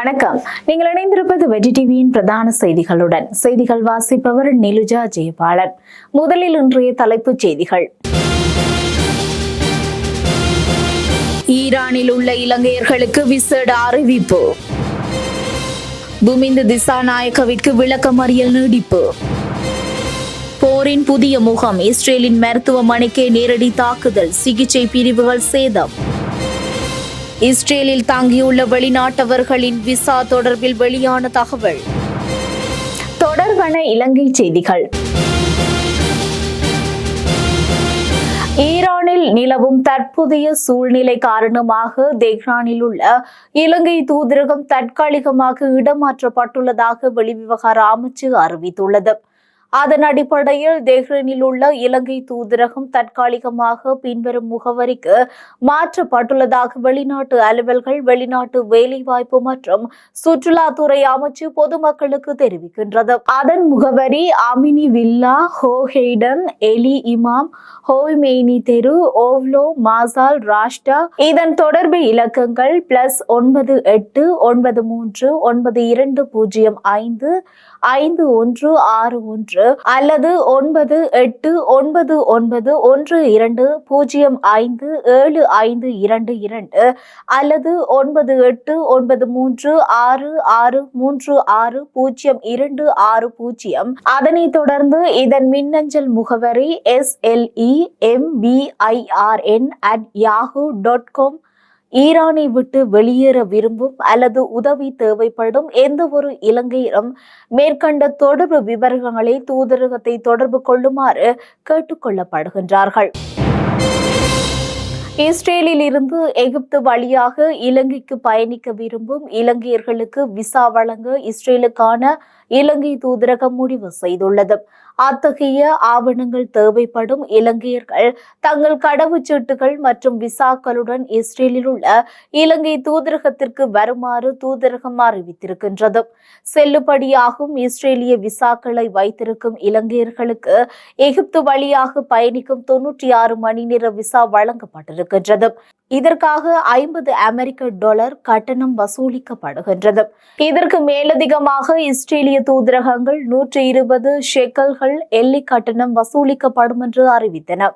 வணக்கம். நீங்கள் இணைந்திருப்பது வெஜி டிவியின் பிரதான செய்திகளுடன். செய்திகள் வாசிப்பவர் நிலுஜா ஜெயபாலன். முதலில் இன்றைய தலைப்புச் செய்திகள். ஈரானில் உள்ள இலங்கையர்களுக்கு விசேட அறிவிப்பு. துமிந்து திசாநாயக்கவிற்கு விளக்கமறியல் நீடிப்பு. போரின் புதிய முகம் இஸ்ரேலின் மருத்துவமனைக்கே நேரடி தாக்குதல் சிகிச்சை பிரிவுகள் சேதம். இஸ்ரேலில் தங்கியுள்ள வெளிநாட்டவர்களின் விசா தொடர்பில் வெளியான தகவல். தொடர்பான இலங்கை செய்திகள். ஈரானில் நிலவும் தற்போதைய சூழ்நிலை காரணமாக தெஹ்ரானில் உள்ள இலங்கை தூதரகம் தற்காலிகமாக இடமாற்றப்பட்டுள்ளதாக வெளிவிவகார அமைச்சு அறிவித்துள்ளது. அதன் அடிப்படையில் தெஹ்ரனில் உள்ள இலங்கை தூதரகம் தற்காலிகமாக பின்வரும் முகவரிக்கு மாற்றப்பட்டுள்ளதாக வெளிநாட்டு அலுவல்கள் வெளிநாட்டு வேலைவாய்ப்பு மற்றும் சுற்றுலாத்துறை அமைச்சு பொதுமக்களுக்கு தெரிவிக்கின்றது. அதன் முகவரி அமினி வில்லா ஹோஹெய்டன் எலி இமாம் ஹோய்மெய்னி தெரு ஓவ்லோ மாசால் ராஷ்டா. இதன் தொடர்பு இலக்கங்கள் பிளஸ் ஒன்பது எட்டு ஒன்பது மூன்று ஒன்பது இரண்டு பூஜ்ஜியம் ஐந்து ஐந்து ஒன்று ஆறு ஒன்று அல்லது ஒன்பது எட்டு ஒன்பது ஒன்பது ஒன்று இரண்டு பூஜ்ஜியம் ஐந்து ஏழு ஐந்து இரண்டு இரண்டு அல்லது ஒன்பது எட்டு ஒன்பது மூன்று ஆறு ஆறு மூன்று ஆறு பூஜ்ஜியம் இரண்டு ஆறு பூஜ்ஜியம். அதனைத் தொடர்ந்து இதன் மின்னஞ்சல் முகவரி SLE MBIRN at Yahoo dot com ஈரானை விட்டு வெளியேற விரும்பும் அல்லது உதவி தேவைப்படும் எந்த ஒரு இலங்கையரும் மேற்கண்ட தொடர்பு விவரங்களை தூதரகத்தை தொடர்பு கொள்ளுமாறு கேட்டுக்கொள்ளப்படுகின்றார்கள். இஸ்ரேலில் இருந்து எகிப்து வழியாக இலங்கைக்கு பயணிக்க விரும்பும் இலங்கையர்களுக்கு விசா வழங்க இஸ்ரேலுக்கான இலங்கை தூதரகம் முடிவு செய்துள்ளது. அத்தகைய ஆவணங்கள் தேவைப்படும் இலங்கையர்கள் தங்கள் கடவுச்சீட்டுகள் மற்றும் விசாக்களுடன் இஸ்ரேலில் உள்ள இலங்கை தூதரகத்திற்கு வருமாறு தூதரகம் அறிவித்திருக்கின்றது. செல்லுபடியாகும் இஸ்ரேலிய விசாக்களை வைத்திருக்கும் இலங்கையர்களுக்கு எகிப்து வழியாக பயணிக்கும் தொன்னூற்றி ஆறு மணி நேர விசா வழங்கப்பட்டிருக்கின்றது. இதற்காக ஐம்பது அமெரிக்க டாலர் கட்டணம் வசூலிக்கப்படுகின்றது. இதற்கு மேலதிகமாக இஸ்ரேலிய தூதரகங்கள் நூற்றி இருபது ஷெக்கல்கள் எல்லை கட்டணம் வசூலிக்கப்படும் என்று அறிவித்தன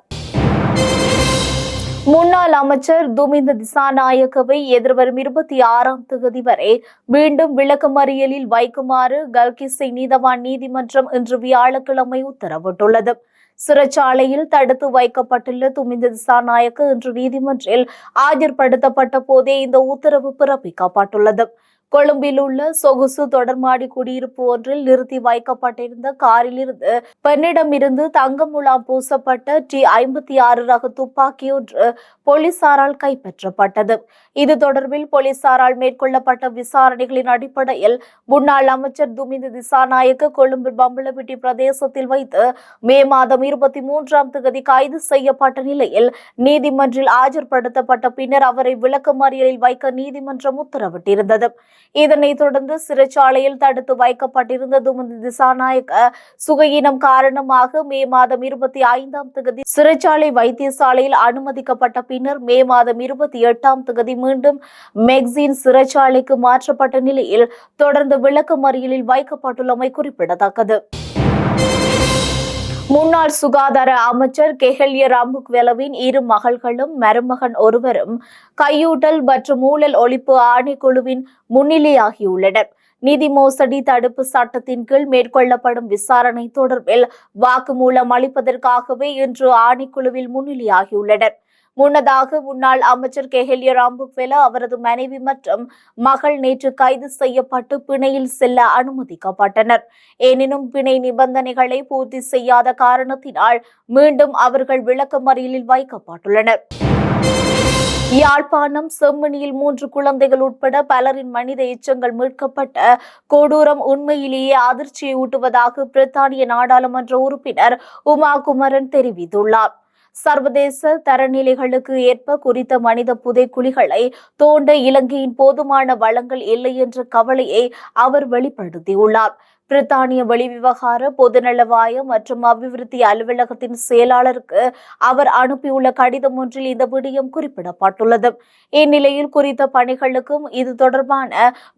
முன்னாள் அமைச்சர் துமிந்த திசாநாயக்கவை எதிர்வரும் இருபத்தி ஆறாம் தேதி வரை மீண்டும் விளக்கமறியலில் வைக்குமாறு கல்கிஸ்ஸை நீதவான் நீதிமன்றம் இன்று வியாழக்கிழமை உத்தரவிட்டுள்ளது. சிறைச்சாலையில் தடுத்து வைக்கப்பட்டுள்ள துமிந்த திசாநாயக்கு இன்று நீதிமன்றில் ஆஜர்படுத்தப்பட்ட போதே இந்த உத்தரவு பிறப்பிக்கப்பட்டுள்ளது. கொழும்பில் உள்ள சொகுசு தொடர்மாடி குடியிருப்பு ஒன்றில் நிறுத்தி வைக்கப்பட்டிருந்த காரிலிருந்து பெண்ணிடமிருந்து தங்க முலாம் பூசப்பட்ட டி ஐம்பத்தி ஆறு ரக துப்பாக்கி ஒன்று போலீசாரால் கைப்பற்றப்பட்டது. இது தொடர்பில் போலீசாரால் மேற்கொள்ளப்பட்ட விசாரணைகளின் அடிப்படையில் முன்னாள் அமைச்சர் துமிந்த திசாநாயக்க கொழும்பு பம்பளப்பிட்டி பிரதேசத்தில் வைத்து மே மாதம் இருபத்தி மூன்றாம் தேதி கைது செய்யப்பட்ட நிலையில் நீதிமன்றில் ஆஜர்படுத்தப்பட்ட பின்னர் அவரை விளக்கமறியலில் வைக்க நீதிமன்றம் உத்தரவிட்டிருந்தது. இதனைத் தொடர்ந்து சிறைச்சாலையில் தடுத்து வைக்கப்பட்டிருந்த துமதி திசாநாயக்க சுகையினம் காரணமாக மே மாதம் இருபத்தி ஐந்தாம் தேதி சிறைச்சாலை வைத்தியசாலையில் அனுமதிக்கப்பட்ட பின்னர் மே மாதம் இருபத்தி எட்டாம் தேதி மீண்டும் மெக்சின் சிறைச்சாலைக்கு மாற்றப்பட்ட நிலையில் தொடர்ந்து விளக்கமறியலில் வைக்கப்பட்டுள்ளமை குறிப்பிடத்தக்கது. முன்னாள் சுகாதார அமைச்சர் கெஹல்ய ராம்புக்வெலவின் இரு மகள்களும் மருமகன் ஒருவரும் கையூட்டல் மற்றும் ஊழல் ஒழிப்பு ஆணைக்குழுவின் முன்னிலையாகியுள்ளனர். நிதி மோசடி தடுப்பு சட்டத்தின் கீழ் மேற்கொள்ளப்படும் விசாரணை தொடர்பில் வாக்குமூலம் அளிப்பதற்காகவே இன்று ஆணைக்குழுவில் முன்னிலையாகியுள்ளனர். முன்னதாக முன்னாள் அமைச்சர் கெஹலிய ராம்புக்வெல அவரது மனைவி மற்றும் மகள் நேற்று கைது செய்யப்பட்டு பிணையில் செல்ல அனுமதிக்கப்பட்டனர். எனினும் பிணை நிபந்தனைகளை பூர்த்தி செய்யாத காரணத்தினால் மீண்டும் அவர்கள் விளக்கமறியலில் வைக்கப்பட்டுள்ளனர். யாழ்ப்பாணம் செம்மணியில் மூன்று குழந்தைகள் உட்பட பலரின் மனித எச்சங்கள் மீட்கப்பட்ட கொடூரம் உண்மையிலேயே அதிர்ச்சியை ஊட்டுவதாக பிரித்தானிய நாடாளுமன்ற உறுப்பினர் உமா குமரன் தெரிவித்துள்ளார். சர்வதேச தரநிலைகளுக்கு ஏற்ப குறித்த மனித புதைக்குழிகளை தோண்ட இலங்கையின் போதுமான வளங்கள் இல்லை என்ற கவலையை அவர் வெளிப்படுத்தியுள்ளார். பிரித்தானிய வெளிவிவகார பொதுநலவாய மற்றும் அபிவிருத்தி அலுவலகத்தின் செயலாளருக்கு அவர் அனுப்பியுள்ள கடிதம் ஒன்றில் இந்த விடயம் குறிப்பிடப்பட்டுள்ளது. இந்நிலையில் குறித்த பணிகளுக்கும் இது தொடர்பான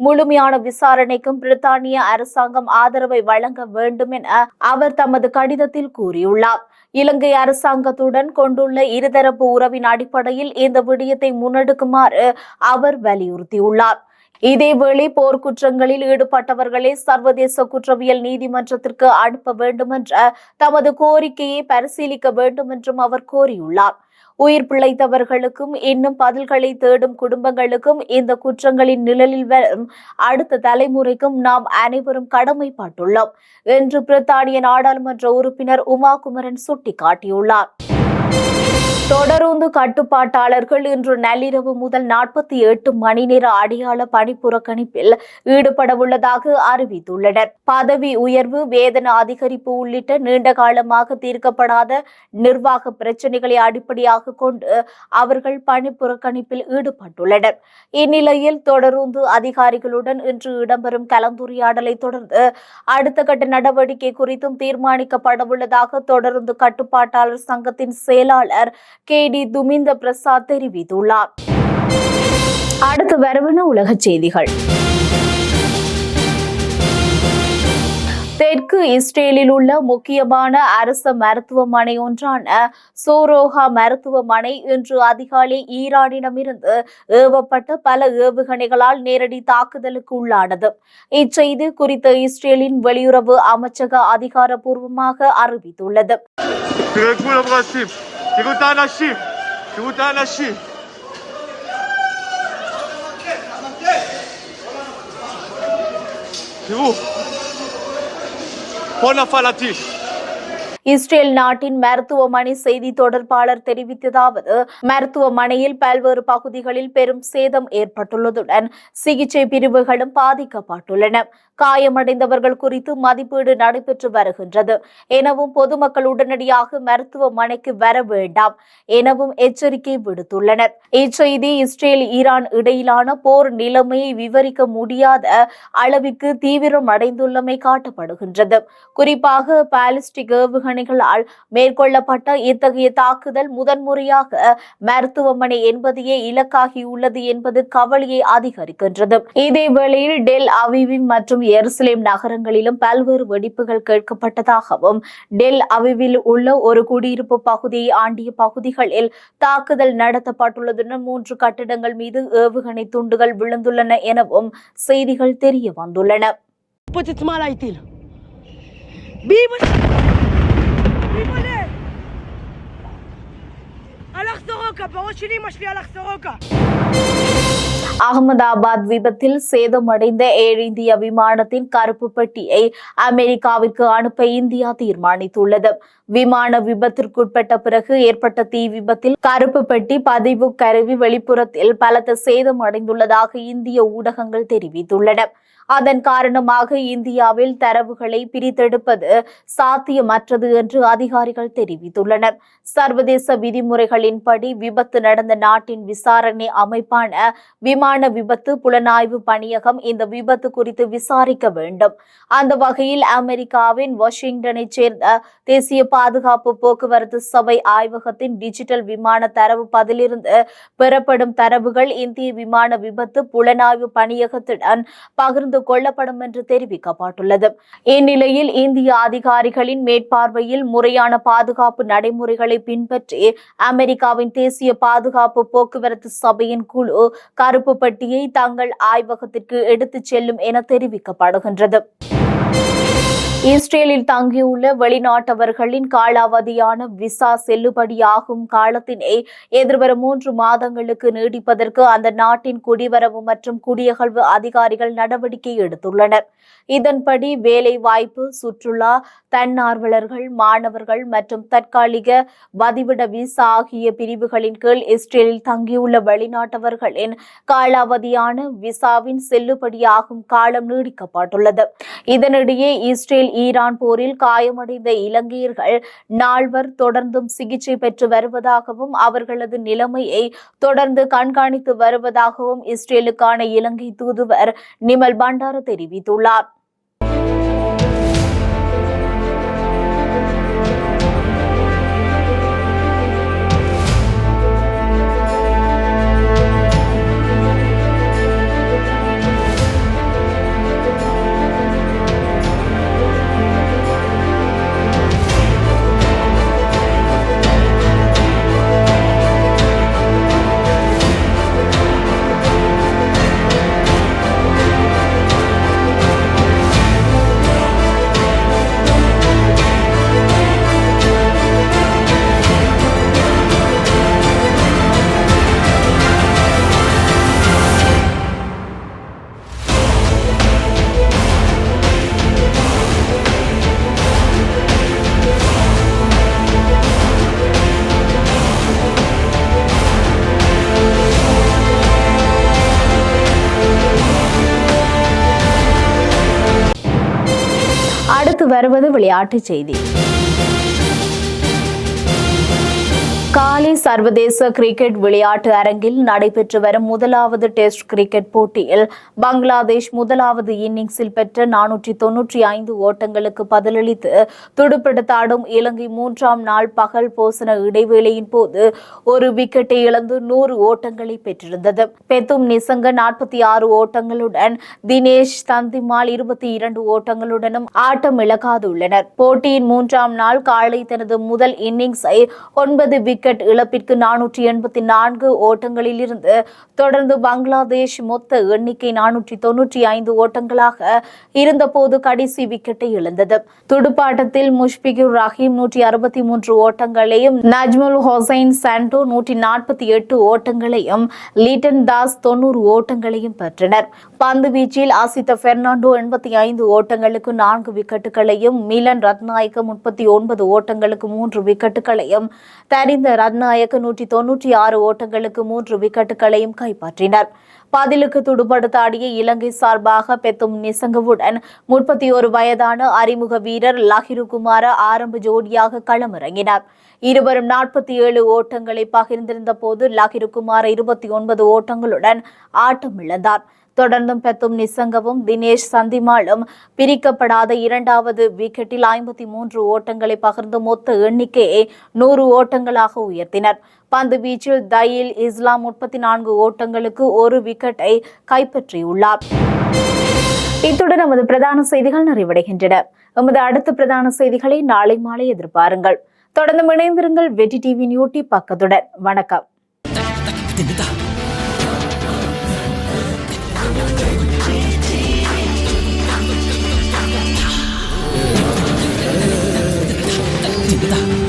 முழுமையான விசாரணைக்கும் பிரித்தானிய அரசாங்கம் ஆதரவை வழங்க வேண்டும் என அவர் தமது கடிதத்தில் கூறியுள்ளார். இலங்கை அரசாங்கத்துடன் கொண்டுள்ள இருதரப்பு உறவின் அடிப்படையில் இந்த விடயத்தை முன்னெடுக்குமாறு அவர் வலியுறுத்தியுள்ளார். இதேவேளை போர்க்குற்றங்களில் ஈடுபட்டவர்களை சர்வதேச குற்றவியல் நீதிமன்றத்திற்கு அனுப்ப வேண்டுமென்ற தமது கோரிக்கையை பரிசீலிக்க வேண்டும் என்றும் அவர் கோரியுள்ளார். உயிர் பிழைத்தவர்களுக்கும் இன்னும் பதில்களை தேடும் குடும்பங்களுக்கும் இந்த குற்றங்களின் நிழலில் வரும் அடுத்த தலைமுறைக்கும் நாம் அனைவரும் கடமைப்பட்டுள்ளோம் என்று பிரித்தானிய நாடாளுமன்ற உறுப்பினர் உமா குமரன் சுட்டிக்காட்டியுள்ளார். தொடருந்து கட்டுப்பாட்டாளர்கள் இன்று நள்ளிரவு முதல் நாற்பத்தி எட்டு மணி நேர அடையாள பணி புறக்கணிப்பில் ஈடுபட உள்ளதாக அறிவித்துள்ளனர். பதவி உயர்வு வேதன அதிகரிப்பு உள்ளிட்ட நீண்ட காலமாக தீர்க்கப்படாத நிர்வாக பிரச்சினைகளை அடிப்படையாக கொண்டு அவர்கள் பணி புறக்கணிப்பில் ஈடுபட்டுள்ளனர். இந்நிலையில் தொடருந்து அதிகாரிகளுடன் இன்று இடம்பெறும் கலந்துரையாடலை தொடர்ந்து அடுத்த கட்ட நடவடிக்கை குறித்தும் தீர்மானிக்கப்படவுள்ளதாக தொடருந்து கட்டுப்பாட்டாளர் சங்கத்தின் செயலாளர் கே டி துமிந்த பிரசாத் தெரிவித்துள்ளார். அடுத்து வருவன உலகச் செய்திகள். தெற்கு இஸ்ரேலில் உள்ள முக்கியமான அரச மருத்துவமனை ஒன்றான சோரோஹா மருத்துவமனை இன்று அதிகாலை ஈரானிடமிருந்து ஏவப்பட்ட பல ஏவுகணைகளால் நேரடி தாக்குதலுக்கு உள்ளானது. இச்செய்தி குறித்த இஸ்ரேலின் வெளியுறவு அமைச்சக அதிகாரப்பூர்வமாக அறிவித்துள்ளது. תראה את כולם רצים, תראו את האנשים, תראו את האנשים. תראו, פה נפל הטיל. இஸ்ரேல் நாட்டின் மருத்துவமனை செய்தி தொடர்பாளர் தெரிவித்ததாவது மருத்துவமனையில் பல்வேறு பகுதிகளில் பெரும் சேதம் ஏற்பட்டுள்ளதுடன் சிகிச்சை பிரிவுகளும் பாதிக்கப்பட்டுள்ளன. காயமடைந்தவர்கள் குறித்து மதிப்பீடு நடைபெற்று வருகின்றது. எனவும் பொதுமக்கள் உடனடியாக மருத்துவமனைக்கு வர வேண்டாம் எனவும் எச்சரிக்கை விடுத்துள்ளனர். இச்செய்தி இஸ்ரேல் ஈரான் இடையிலான போர் நிலைமையை விவரிக்க முடியாத அளவிற்கு தீவிரம் அடைந்துள்ளமை காட்டப்படுகின்றது. குறிப்பாக பாலிஸ்டிக் ஏவுகணைகளால் மேற்கொள்ளப்பட்ட இத்தகைய தாக்குதல் முதன்முறையாக மருத்துவமனை என்பதையே இலக்காகியுள்ளது என்பது கவலையை அதிகரிக்கின்றது. இதேவேளையில் டெல் அவிவிங் மற்றும் எருசலேம் நகரங்களிலும் பல்வேறு வெடிப்புகள் கேட்கப்பட்டதாகவும் டெல் அவிவில் உள்ள ஒரு குடியிருப்பு பகுதியை ஆண்டிய பகுதிகளில் தாக்குதல் நடத்தப்பட்டுள்ளதுடன் மூன்று கட்டிடங்கள் மீது ஏவுகணை துண்டுகள் விழுந்துள்ளன எனவும் செய்திகள் தெரிய வந்துள்ளன. פוצץ מעלה איטיל. ביבו! ביבולה! הלך סורוקה, בראש של אמא שלי הלך סורוקה. அகமதாபாத் விபத்தில் சேதமடைந்த ஏர் இந்திய விமானத்தின் கருப்பு பெட்டியை அமெரிக்காவிற்கு அனுப்ப இந்தியா தீர்மானித்துள்ளது விமான விபத்திற்குட்பட்ட பிறகு ஏற்பட்ட தீ விபத்தில் கருப்பு பெட்டி பதிவு கருவி வெளிப்புறத்தில் பலத்த சேதம் அடைந்துள்ளதாக இந்திய ஊடகங்கள் தெரிவித்துள்ளன அதன் காரணமாக இந்தியாவில் தரவுகளை பிரித்தெடுப்பது சாத்தியமற்றது என்று அதிகாரிகள் தெரிவித்துள்ளனர். சர்வதேச விதிமுறைகளின்படி விபத்து நடந்த நாட்டின் விசாரணை அமைப்பான விமான விபத்து புலனாய்வு பணியகம் இந்த விபத்து குறித்து விசாரிக்க வேண்டும். அந்த வகையில் அமெரிக்காவின் வாஷிங்டனைச் சேர்ந்த தேசிய பாதுகாப்பு போக்குவரத்து சபை ஆய்வகத்தின் டிஜிட்டல் விமான தரவு பதிலிருந்து பெறப்படும் தரவுகள் இந்திய விமான விபத்து புலனாய்வு பணியகத்துடன் பகிர்ந்து கொள்ளப்படும் என்று தெரிவிக்கப்பட்டுள்ளது. இந்நிலையில் இந்திய அதிகாரிகளின் மேற்பார்வையில் முறையான பாதுகாப்பு நடைமுறைகளை பின்பற்றி அமெரிக்காவின் தேசிய பாதுகாப்பு போக்குவரத்து சபையின் குழு கருப்பு பட்டியை தங்கள் ஆய்வகத்திற்கு எடுத்துச் செல்லும் என தெரிவிக்கப்படுகின்றது. இஸ்ரேலில் தங்கியுள்ள வெளிநாட்டவர்களின் காலாவதியான விசா செல்லுபடியாகும் காலத்தினை எதிர்வரும் மூன்று மாதங்களுக்கு நீடிப்பதற்கு அந்த நாட்டின் குடிவரவு மற்றும் குடியகழ்வு அதிகாரிகள் நடவடிக்கை எடுத்துள்ளனர். இதன்படி வேலை வாய்ப்பு சுற்றுலா தன்னார்வலர்கள் மாணவர்கள் மற்றும் தற்காலிக வதிவிட விசா ஆகிய பிரிவுகளின் கீழ் இஸ்ரேலில் தங்கியுள்ள வெளிநாட்டவர்களின் காலாவதியான விசாவின் செல்லுபடியாகும் காலம் நீடிக்கப்பட்டுள்ளது. இதனிடையே இஸ்ரேல் ஈரான் போரில் காயமடைந்த இலங்கையர்கள் நால்வர் தொடர்ந்தும் சிகிச்சை பெற்று வருவதாகவும் அவர்களது நிலைமையை தொடர்ந்து கண்காணித்து வருவதாகவும் இஸ்ரேலுக்கான இலங்கை தூதுவர் நிமல் பண்டார தெரிவித்துள்ளார். அடுத்து விளையாட்டு விளையாட்டுச் செய்தி. டெல்லி சர்வதேச கிரிக்கெட் விளையாட்டு அரங்கில் நடைபெற்று வரும் முதலாவது டெஸ்ட் கிரிக்கெட் போட்டியில் பங்களாதேஷ் முதலாவது இன்னிங்ஸில் பெற்ற நானூற்றி தொன்னூற்றி ஐந்து ஓட்டங்களுக்கு பதிலளித்து துடுப்படுத்தாடும் இலங்கை மூன்றாம் நாள் பகல் போசன இடைவேளையின் போது ஒரு விக்கெட்டை இழந்து நூறு ஓட்டங்களை பெற்றிருந்தது. பெத்தும் நிசங்க நாற்பத்தி ஆறு ஓட்டங்களுடன் தினேஷ் தந்திமால் இருபத்தி இரண்டு ஓட்டங்களுடனும் ஆட்டம் இழக்காதுள்ளனர். போட்டியின் மூன்றாம் நாள் காலை தனது முதல் இன்னிங்ஸை ஒன்பது விக்கெட் இழப்பிற்கு நானூற்றி எண்பத்தி நான்கு ஓட்டங்களில் இருந்து தொடர்ந்து பங்களாதேஷ் மொத்த எண்ணிக்கை நானூற்றி தொன்னூற்றி ஐந்து ஓட்டங்களாக இருந்தபோது கடைசி விக்கெட்டை இழந்தது. துடுப்பாட்டத்தில் முஷ்பிகுர் ரஹீம் நூற்றி அறுபத்தி மூன்று ஓட்டங்களையும் நஜ்முல் ஹொசைன் சாண்டோ நூற்றி நாற்பத்தி எட்டு ஓட்டங்களையும் லீட்டன் தாஸ் தொன்னூறு ஓட்டங்களையும் பெற்றனர். பந்து வீச்சில் ஆசித்த பெர்னாண்டோ எண்பத்தி ஐந்து ஓட்டங்களுக்கு நான்கு விக்கெட்டுகளையும் மிலன் ரத்நாயக்க முப்பத்தி ஒன்பது ஓட்டங்களுக்கு மூன்று விக்கெட்டுகளையும் தரிந்த ரத்நாயக்க நூற்றி தொன்னூற்றி ஆறு ஓட்டங்களுக்கு மூன்று விக்கெட்டுகளையும் கைப்பற்றினர். பதிலுக்கு துடுப்படுத்தாடிய இலங்கை சார்பாக பெத்தும் நிசங்கவுடன் முப்பத்தி ஒரு வயதான அறிமுக வீரர் லஹிரு குமார ஆரம்ப ஜோடியாக களமிறங்கினார். இருவரும் நாற்பத்தி ஏழு ஓட்டங்களை பகிர்ந்திருந்த போது லஹிரு குமார் இருபத்தி ஒன்பது ஓட்டங்களுடன் ஆட்டம் இழந்தார் தொடர்ந்தும் பெத்தும் நிசங்கவும் தினேஷ் சந்திமாலும் பிரிக்கப்படாத இரண்டாவது விக்கெட்டில் ஐம்பத்தி மூன்று ஓட்டங்களை பகிர்ந்து மொத்த எண்ணிக்கையை நூறு ஓட்டங்களாக உயர்த்தினர். பந்து வீச்சில் தயில் இஸ்லாம் முப்பத்தி நான்கு ஓட்டங்களுக்கு ஒரு விக்கெட்டை கைப்பற்றியுள்ளார். இத்துடன் நமது பிரதான செய்திகள் நிறைவடைகின்றன. நமது அடுத்த பிரதான செய்திகளை நாளை மாலை எதிர்பாருங்கள். தொடர்ந்து இணைந்திருங்கள் வெற்றி டிவியின் யூடியூப் பக்கத்துடன். வணக்கம். ciudad.